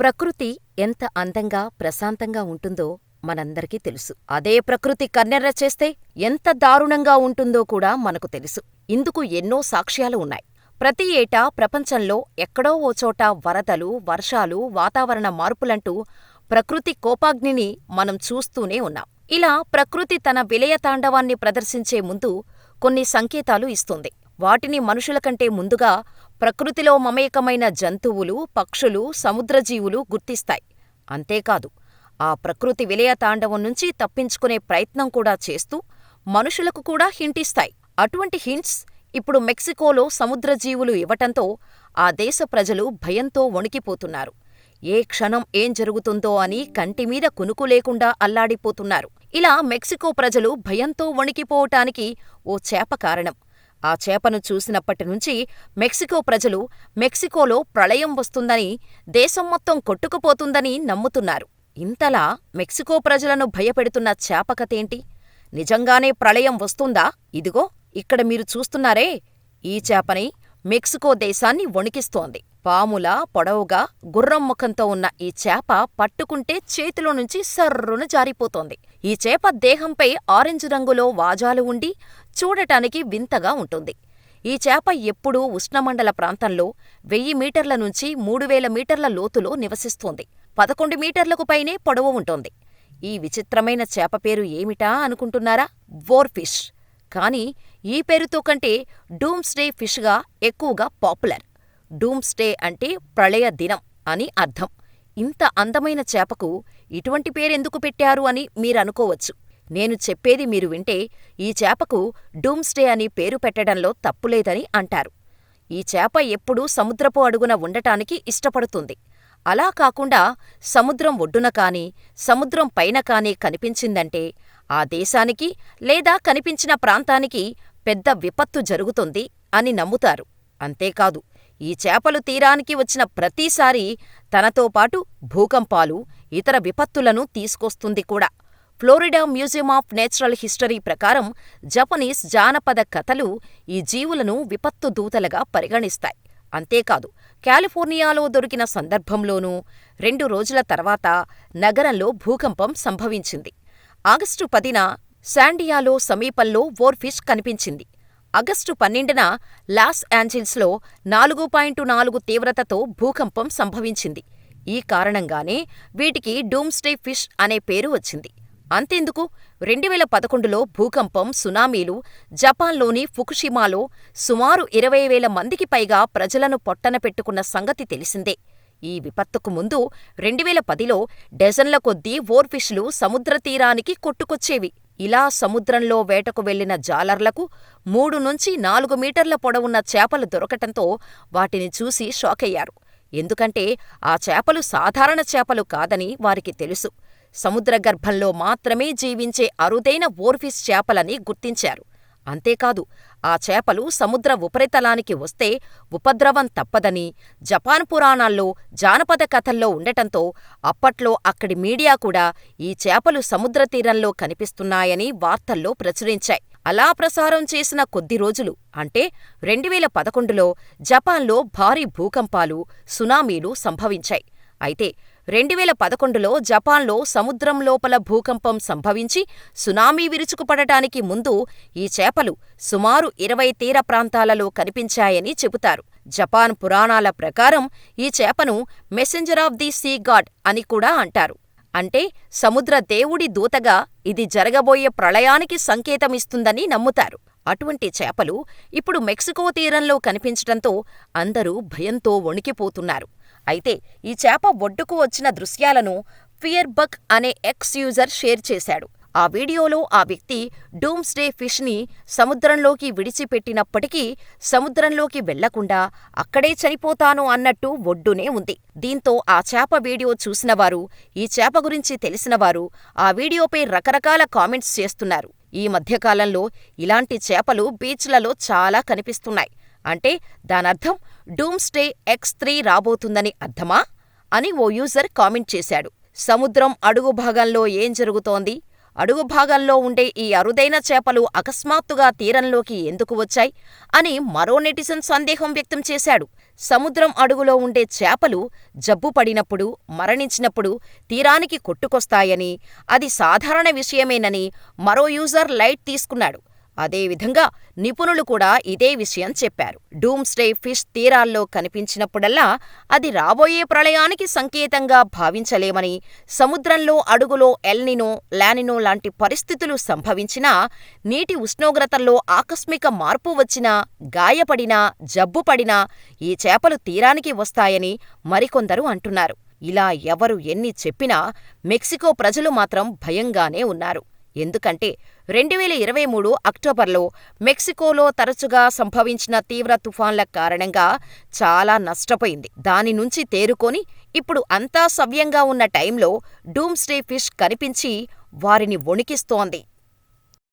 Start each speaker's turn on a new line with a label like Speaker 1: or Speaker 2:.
Speaker 1: ప్రకృతి ఎంత అందంగా, ప్రశాంతంగా ఉంటుందో మనందరికీ తెలుసు. అదే ప్రకృతి కన్నెర్ర చేస్తే ఎంత దారుణంగా ఉంటుందో కూడా మనకు తెలుసు. ఇందుకు ఎన్నో సాక్ష్యాలు ఉన్నాయి. ప్రతి ఏటా ప్రపంచంలో ఎక్కడో ఓ వరదలు, వర్షాలు, వాతావరణ మార్పులంటూ ప్రకృతి కోపాగ్నిని మనం చూస్తూనే ఉన్నాం. ఇలా ప్రకృతి తన విలయతాండవాన్ని ప్రదర్శించే ముందు కొన్ని సంకేతాలు ఇస్తుంది. వాటిని మనుషులకంటే ముందుగా ప్రకృతిలో మమేకమైన జంతువులు, పక్షులు, సముద్రజీవులు గుర్తిస్తాయి. అంతేకాదు, ఆ ప్రకృతి విలయతాండవం నుంచి తప్పించుకునే ప్రయత్నం కూడా చేస్తూ మనుషులకు కూడా హింటిస్తాయి. అటువంటి హింట్స్ ఇప్పుడు మెక్సికోలో సముద్రజీవులు ఇవ్వటంతో ఆ దేశ ప్రజలు భయంతో వణికిపోతున్నారు. ఏ క్షణం ఏం జరుగుతుందో అని కంటిమీద కునుకు లేకుండా అల్లాడిపోతున్నారు. ఇలా మెక్సికో ప్రజలు భయంతో వణికిపోవటానికి ఓ చేప కారణం. ఆ చేపను చూసినప్పటినుంచి మెక్సికో ప్రజలు మెక్సికోలో ప్రళయం వస్తుందని, దేశం మొత్తం కొట్టుకుపోతుందని నమ్ముతున్నారు. ఇంతలా మెక్సికో ప్రజలను భయపెడుతున్న చేప కథేంటి? నిజంగానే ప్రళయం వస్తుందా? ఇదిగో ఇక్కడ మీరు చూస్తున్నారే, ఈ చేపని మెక్సికో దేశాన్ని వణికిస్తోంది. పాములా పొడవుగా గుర్రం ముఖంతో ఉన్న ఈ చేప పట్టుకుంటే చేతిలో నుంచి సర్రున జారిపోతోంది. ఈ చేప దేహంపై ఆరెంజ్ రంగులో వాజాలు ఉండి చూడటానికి వింతగా ఉంటుంది. ఈ చేప ఎప్పుడూ ఉష్ణమండల ప్రాంతంలో వెయ్యి మీటర్ల నుంచి మూడు వేల మీటర్ల లోతులో నివసిస్తోంది. పదకొండు మీటర్లకు పైనే పొడవు ఉంటుంది ఈ విచిత్రమైన చేప పేరు ఏమిటా అనుకుంటున్నారా? వోర్ఫిష్. కానీ ఈ పేరుతో కంటే డూమ్స్డే ఫిష్గా ఎక్కువగా పాపులర్. డూమ్స్డే అంటే ప్రళయ దినం అని అర్థం. ఇంత అందమైన చేపకు ఇటువంటి పేరెందుకు పెట్టారు అని మీరనుకోవచ్చు. నేను చెప్పేది మీరు వింటే ఈ చేపకు డూమ్స్డే అని పేరు పెట్టడంలో తప్పులేదని అంటారు. ఈ చేప ఎప్పుడూ సముద్రపు అడుగున ఉండటానికి ఇష్టపడుతుంది. అలా కాకుండా సముద్రం ఒడ్డున కానీ, సముద్రం పైన కానీ కనిపించిందంటే ఆ దేశానికి లేదా కనిపించిన ప్రాంతానికి పెద్ద విపత్తు జరుగుతుంది అని నమ్ముతారు. అంతేకాదు, ఈ చేపలు తీరానికి వచ్చిన ప్రతిసారీ తనతో పాటు భూకంపాలు, ఇతర విపత్తులను తీసుకొస్తుంది కూడా. Florida museum of natural history ప్రకారం జపనీస్ జానపద కథలు ఈ జీవులను విపత్తు దూతలుగా పరిగణిస్తాయి. అంతేకాదు, కాలిఫోర్నియాలో దొరికిన సందర్భంలోనూ రెండు రోజుల తర్వాత నగరంలో భూకంపం సంభవించింది. ఆగస్టు పదిన శాండియాలో సమీపంలో వోర్ఫిష్ కనిపించింది. ఆగస్టు పన్నెండున లాస్ ఏంజెల్స్లో నాలుగు పాయింట్ నాలుగు తీవ్రతతో భూకంపం సంభవించింది. ఈ కారణంగానే వీటికి డూమ్స్డే ఫిష్ అనే పేరు వచ్చింది. అంతెందుకు, రెండువేల పదకొండులో భూకంపం, సునామీలు జపాన్లోని ఫుకుషిమాలో సుమారు ఇరవై వేల మందికి పైగా ప్రజలను పొట్టన పెట్టుకున్న సంగతి తెలిసిందే. ఈ విపత్తుకు ముందు రెండువేల పదిలో డజన్ల కొద్దీ వోర్ఫిష్లు సముద్రతీరానికి కొట్టుకొచ్చేవి. ఇలా సముద్రంలో వేటకు వెళ్ళిన జాలర్లకు మూడు నుంచి నాలుగు మీటర్ల పొడవున్న చేపలు దొరకటంతో వాటిని చూసి షాకయ్యారు. ఎందుకంటే ఆ చేపలు సాధారణ చేపలు కాదని వారికి తెలుసు. సముద్రగర్భంలో మాత్రమే జీవించే అరుదైన వోర్ఫిష్ చేపలని గుర్తించారు. అంతేకాదు, ఆ చేపలు సముద్ర ఉపరితలానికి వస్తే ఉపద్రవం తప్పదని జపాన్ పురాణాల్లో, జానపద కథల్లో ఉండటంతో అప్పట్లో అక్కడి మీడియా కూడా ఈ చేపలు సముద్రతీరంలో కనిపిస్తున్నాయని వార్తల్లో ప్రచురించాయి. అలా ప్రసారం చేసిన కొద్ది రోజులు అంటే రెండువేల పదకొండులో జపాన్లో భారీ భూకంపాలు, సునామీలు సంభవించాయి. అయితే రెండువేల పదకొండులో జపాన్లో సముద్రం లోపల భూకంపం సంభవించి సునామీ విరుచుకుపడటానికి ముందు ఈ చేపలు సుమారు ఇరవై తీర ప్రాంతాలలో కనిపించాయని చెబుతారు. జపాన్ పురాణాల ప్రకారం ఈ చేపను messenger of the sea god అని కూడా అంటారు. అంటే సముద్ర దేవుడి దూతగా ఇది జరగబోయే ప్రళయానికి సంకేతమిస్తుందని నమ్ముతారు. అటువంటి చేపలు ఇప్పుడు మెక్సికో తీరంలో కనిపించటంతో అందరూ భయంతో వణికిపోతున్నారు. అయితే ఈ చేప ఒడ్డుకు వచ్చిన దృశ్యాలను ఫియర్ బక్ అనే ఎక్స్ యూజర్ షేర్ చేశాడు. ఆ వీడియోలో ఆ వ్యక్తి డూమ్స్డే ఫిష్ని సముద్రంలోకి విడిచిపెట్టినప్పటికీ సముద్రంలోకి వెళ్ళకుండా అక్కడే చనిపోతాను అన్నట్టు ఒడ్డునే ఉంది. దీంతో ఆ చేప వీడియో చూసినవారు, ఈ చేప గురించి తెలిసినవారు ఆ వీడియోపై రకరకాల కామెంట్స్ చేస్తున్నారు. ఈ మధ్యకాలంలో ఇలాంటి చేపలు బీచ్లలో చాలా కనిపిస్తున్నాయి. అంటే దానర్థం డూమ్స్డే ఎక్స్ త్రీ రాబోతుందని అర్థమా? అని ఓ యూజర్ కామెంట్ చేశాడు. సముద్రం అడుగు భాగంలో ఏం జరుగుతోంది? అడుగు భాగంలో ఉండే ఈ అరుదైన చేపలు అకస్మాత్తుగా తీరంలోకి ఎందుకు వచ్చాయి? అని మరో నెటిజన్ సందేహం వ్యక్తం చేశాడు. సముద్రం అడుగులో ఉండే చేపలు జబ్బు పడినప్పుడు, మరణించినప్పుడు తీరానికి కొట్టుకొస్తాయని, అది సాధారణ విషయమేనని మరో యూజర్ లైట్ తీసుకున్నాడు. అదేవిధంగా నిపుణులు కూడా ఇదే విషయం చెప్పారు. డూమ్స్డే ఫిష్ తీరాల్లో కనిపించినప్పుడల్లా అది రాబోయే ప్రళయానికి సంకేతంగా భావించలేమని, సముద్రంలో అడుగులో ఎల్నినో, లానినో లాంటి పరిస్థితులు సంభవించినా, నీటి ఉష్ణోగ్రతల్లో ఆకస్మిక మార్పు వచ్చినా, గాయపడినా, జబ్బుపడినా ఈ చేపలు తీరానికి వస్తాయని మరికొందరు అంటున్నారు. ఇలా ఎవరు ఎన్ని చెప్పినా మెక్సికో ప్రజలు మాత్రం భయంగానే ఉన్నారు. ఎందుకంటే రెండువేల ఇరవై మూడు అక్టోబర్లో మెక్సికోలో తరచుగా సంభవించిన తీవ్ర తుఫాన్ల కారణంగా చాలా నష్టపోయింది. దాని నుంచి తేరుకొని ఇప్పుడు అంతా సవ్యంగా ఉన్న టైంలో డూమ్స్డే ఫిష్ కనిపించి వారిని వణికిస్తోంది